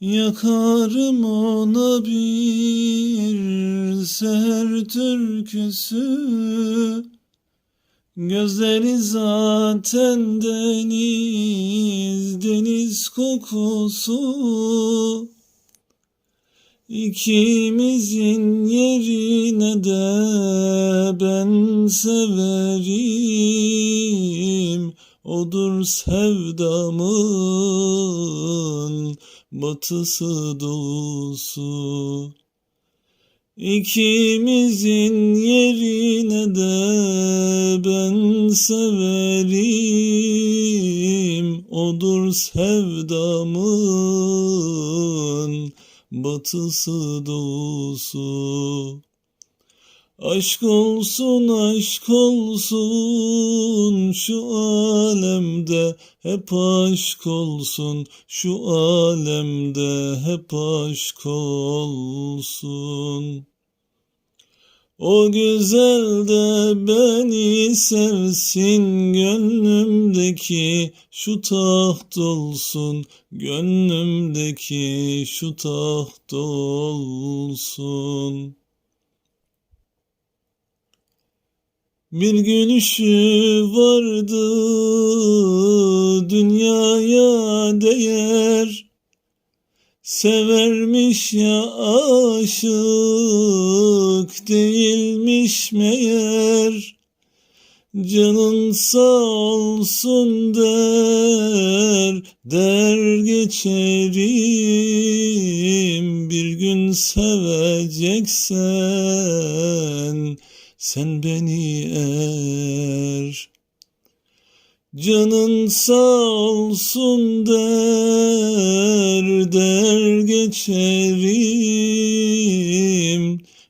Yakarım ona bir seher türküsü. Gözleri zaten deniz, deniz kokusu. İkimizin yerine de ben severim Odur sevdamın batısı doğusu İkimizin yerine de ben severim. Odur sevdamın batısı doğusu Aşk olsun aşk olsun şu alemde hep aşk olsun şu alemde hep aşk olsun. O güzel de beni sevsin gönlümdeki şu taht olsun gönlümdeki şu taht olsun Bir gülüşü vardı dünyaya değer. Severmiş ya aşık değilmiş meğer. Canın sağ olsun der der geçerim. Bir gün seveceksen sen beni er Canın sağ olsun der der geçerim.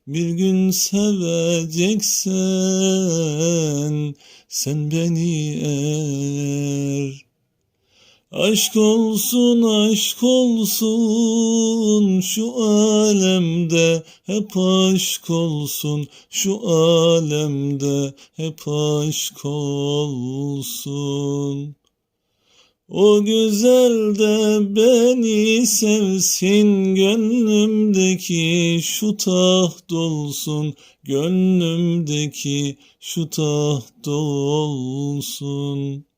Bir gün seveceksen sen beni er Aşk olsun aşk olsun şu alemde hep aşk olsun şu alemde hep aşk olsun. O güzel de beni sevsin gönlümdeki şu taht olsun gönlümdeki şu taht olsun.